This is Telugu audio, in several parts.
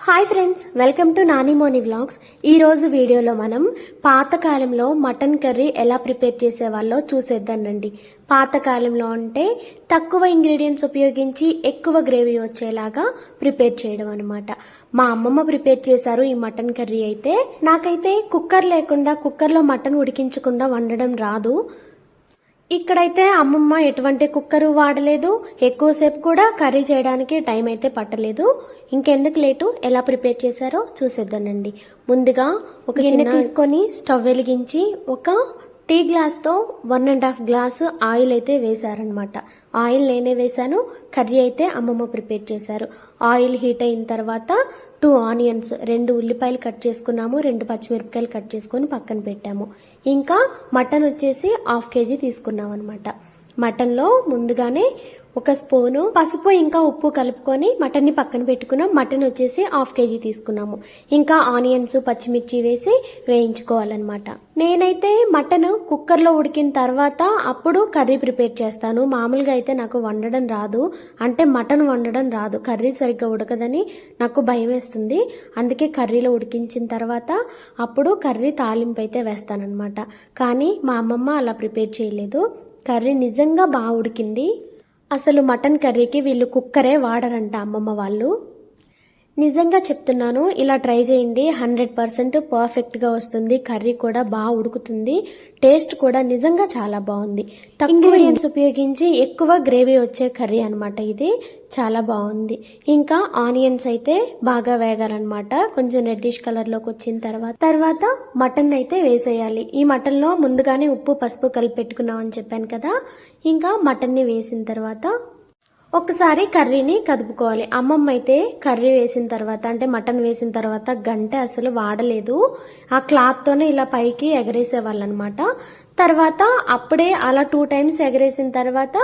Hi friends welcome to Nanimoni vlogs. ఈరోజు వీడియోలో మనం పాతకాలంలో మటన్ కర్రీ ఎలా ప్రిపేర్ చేసేవాళ్ళో చూసేద్దానండి. పాతకాలంలో అంటే తక్కువ ఇంగ్రీడియంట్స్ ఉపయోగించి ఎక్కువ గ్రేవీ వచ్చేలాగా ప్రిపేర్ చేయడం అనమాట మా అమ్మమ్మ ప్రిపేర్ చేశారు ఈ మటన్ కర్రీ అయితే. నాకైతే కుక్కర్ లేకుండా కుక్కర్లో మటన్ ఉడికించకుండా వండడం రాదు. ఇక్కడైతే అమ్మమ్మ ఎటువంటి కుక్కరు వాడలేదు. ఎక్కువసేపు కూడా కర్రీ చేయడానికి టైం అయితే పట్టలేదు. ఇంకెందుకు లేటు? ఎలా ప్రిపేర్ చేశారో చూసేద్దానండి ముందుగా ఒక గిన్నె తీసుకొని స్టవ్ వెలిగించి ఒక టీ గ్లాస్తో one and half glass oil అయితే వేశారనమాట ఆయిల్ నేనే వేశాను కర్రీ అయితే అమ్మమ్మ ప్రిపేర్ చేశారు. ఆయిల్ హీట్ అయిన తర్వాత టూ ఆనియన్స్ రెండు ఉల్లిపాయలు కట్ చేసుకున్నాము రెండు పచ్చిమిరపకాయలు కట్ చేసుకొని పక్కన పెట్టాము. ఇంకా మటన్ వచ్చేసి హాఫ్ కేజీ తీసుకున్నాం అనమాట మటన్లో ముందుగానే ఒక స్పూను పసుపు ఇంకా ఉప్పు కలుపుకొని మటన్ని పక్కన పెట్టుకున్నాం. మటన్ వచ్చేసి హాఫ్ కేజీ తీసుకున్నాము. ఇంకా ఆనియన్స్ పచ్చిమిర్చి వేసి వేయించుకోవాలన్నమాట. నేనైతే మటన్ కుక్కర్లో ఉడికిన తర్వాత అప్పుడు కర్రీ ప్రిపేర్ చేస్తాను. మామూలుగా అయితే నాకు వండడం రాదు. అంటే మటన్ వండడం రాదు. కర్రీ సరిగ్గా ఉడకదని నాకు భయం వేస్తుంది. అందుకే కర్రీలో ఉడికించిన తర్వాత అప్పుడు కర్రీ తాలింపు అయితే వేస్తానన్నమాట. కానీ మా అమ్మమ్మ అలా ప్రిపేర్ చేయలేదు. కర్రీ నిజంగా బాగా ఉడికింది. అసలు మటన్ కర్రీకి వీళ్ళు కుక్కరే వాడరంట అమ్మమ్మ వాళ్ళు. నిజంగా చెప్తున్నాను ఇలా ట్రై చేయండి. హండ్రెడ్ పర్సెంట్ పర్ఫెక్ట్గా వస్తుంది. కర్రీ కూడా బాగా ఉడుకుతుంది. టేస్ట్ కూడా నిజంగా చాలా బాగుంది. ఇంగ్రీడియంట్స్ ఉపయోగించి ఎక్కువ గ్రేవీ వచ్చే కర్రీ అనమాట ఇది. చాలా బాగుంది. ఇంకా ఆనియన్స్ అయితే బాగా వేగాలన్నమాట. కొంచెం రెడ్డిష్ కలర్లోకి వచ్చిన తర్వాత. తర్వాత మటన్ అయితే వేసేయాలి. ఈ మటన్లో ముందుగానే ఉప్పు పసుపు కలిపి పెట్టుకున్నామని చెప్పాను కదా. ఇంకా మటన్ని వేసిన తర్వాత ఒకసారి కర్రీని కదుపుకోవాలి. అమ్మమ్మ అయితే కర్రీ వేసిన తర్వాత అంటే మటన్ వేసిన తర్వాత గంట అసలు వాడలేదు. ఆ క్లాత్తోనే ఇలా పైకి ఎగరేసేవాళ్ళు అనమాట తర్వాత అప్పుడే అలా టూ టైమ్స్ ఎగరేసిన తర్వాత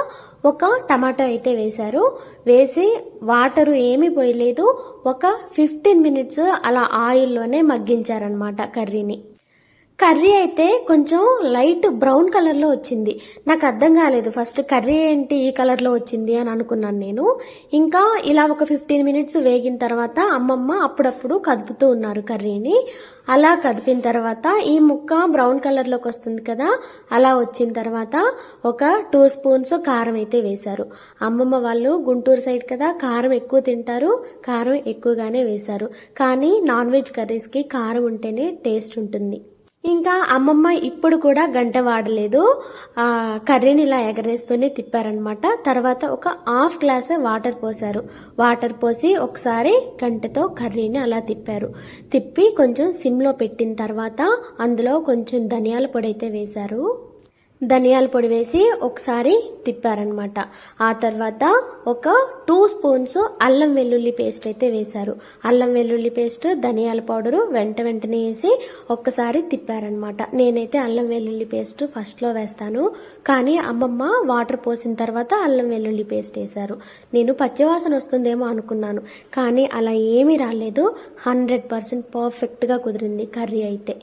ఒక టమాటో అయితే వేశారు. వేసి వాటరు ఏమీ పోయలేదు. ఒక ఫిఫ్టీన్ మినిట్స్ అలా ఆయిల్లోనే మగ్గించారనమాట కర్రీని. కర్రీ అయితే కొంచెం లైట్ బ్రౌన్ కలర్లో వచ్చింది. నాకు అర్థం కాలేదు. ఫస్ట్ కర్రీ ఏంటి ఈ కలర్లో వచ్చింది అని అనుకున్నాను నేను. ఇంకా ఇలా ఒక ఫిఫ్టీన్ మినిట్స్ వేగిన తర్వాత అమ్మమ్మ అప్పుడప్పుడు కదుపుతూ ఉన్నారు కర్రీని. అలా కదిపిన తర్వాత ఈ ముక్క బ్రౌన్ కలర్లోకి వస్తుంది కదా అలా వచ్చిన తర్వాత ఒక టూ స్పూన్స్ కారం అయితే వేశారు. అమ్మమ్మ వాళ్ళు గుంటూరు సైడ్ కదా కారం ఎక్కువ తింటారు కారం ఎక్కువగానే వేశారు. కానీ నాన్ వెజ్ కర్రీస్కి కారం ఉంటేనే టేస్ట్ ఉంటుంది. ఇంకా అమ్మమ్మ ఇప్పుడు కూడా గంట వాడలేదు. ఆ కర్రీని ఇలా ఎగరేస్తూనే తిప్పారనమాట తర్వాత ఒక హాఫ్ గ్లాస్ వాటర్ పోసారు వాటర్ పోసి ఒకసారి గంటతో కర్రీని అలా తిప్పారు. తిప్పి కొంచెం సిమ్లో పెట్టిన తర్వాత అందులో కొంచెం ధనియాల పొడి అయితే వేశారు. ధనియాల పొడి వేసి ఒకసారి తిప్పారనమాట ఆ తర్వాత ఒక టూ స్పూన్స్ అల్లం వెల్లుల్లి పేస్ట్ అయితే వేశారు. అల్లం వెల్లుల్లి పేస్ట్ ధనియాల పౌడరు వెంట వెంటనే వేసి ఒక్కసారి తిప్పారనమాట నేనైతే అల్లం వెల్లుల్లి పేస్ట్ ఫస్ట్లో వేస్తాను. కానీ అమ్మమ్మ వాటర్ పోసిన తర్వాత అల్లం వెల్లుల్లి పేస్ట్ వేశారు. నేను పచ్చివాసన వస్తుందేమో అనుకున్నాను. కానీ అలా ఏమీ రాలేదు. హండ్రెడ్ పర్సెంట్ పర్ఫెక్ట్గా కుదిరింది కర్రీ అయితే.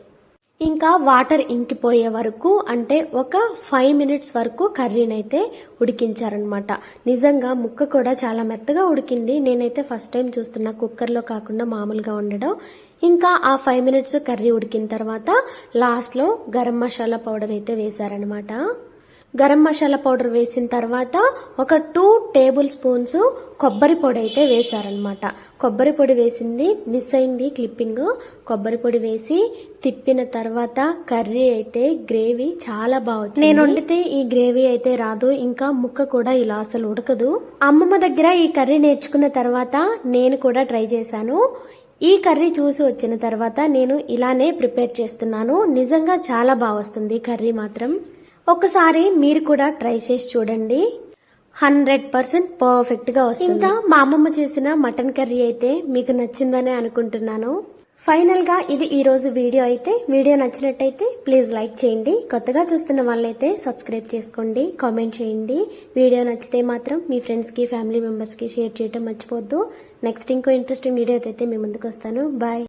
ఇంకా వాటర్ ఇంకిపోయే వరకు అంటే ఒక ఫైవ్ మినిట్స్ వరకు కర్రీని అయితే ఉడికించారనమాట నిజంగా ముక్క కూడా చాలా మెత్తగా ఉడికింది. నేనైతే ఫస్ట్ టైం చూస్తున్నా కుక్కర్లో కాకుండా మామూలుగా ఉండడం ఇంకా ఆ ఫైవ్ మినిట్స్ కర్రీ ఉడికిన తర్వాత లాస్ట్లో గరం మసాలా పౌడర్ అయితే వేశారనమాట గరం మసాలా పౌడర్ వేసిన తర్వాత ఒక టూ టేబుల్ స్పూన్స్ కొబ్బరి పొడి అయితే వేశారనమాట కొబ్బరి పొడి వేసింది మిస్ అయింది క్లిప్పింగ్. కొబ్బరి పొడి వేసి తిప్పిన తర్వాత కర్రీ అయితే గ్రేవీ చాలా బాగా నేను వండితే ఈ గ్రేవీ అయితే రాదు ఇంకా ముక్క కూడా ఇలా అసలు ఉడకదు. అమ్మమ్మ దగ్గర ఈ కర్రీ నేర్చుకున్న తర్వాత నేను కూడా ట్రై చేశాను. ఈ కర్రీ చూసి వచ్చిన తర్వాత నేను ఇలానే ప్రిపేర్ చేస్తున్నాను. నిజంగా చాలా బాగా వస్తుంది కర్రీ మాత్రం. ఒకసారి మీరు కూడా ట్రై చేసి చూడండి. హండ్రెడ్ పర్సెంట్ పర్ఫెక్ట్గా వస్తుంది. ఇంకా మా అమ్మమ్మ చేసిన మటన్ కర్రీ అయితే మీకు నచ్చిందని అనుకుంటున్నాను. ఫైనల్గా ఇది ఈరోజు వీడియో అయితే. వీడియో నచ్చినట్టయితే ప్లీజ్ లైక్ చేయండి. కొత్తగా చూస్తున్న వాళ్ళైతే సబ్స్క్రైబ్ చేసుకోండి. కామెంట్ చేయండి. వీడియో నచ్చితే మాత్రం మీ ఫ్రెండ్స్కి ఫ్యామిలీ మెంబర్స్కి షేర్ చేయడం మర్చిపోద్దు. నెక్స్ట్ ఇంకో ఇంట్రెస్టింగ్ వీడియో అయితే మీ ముందుకు వస్తాను. బాయ్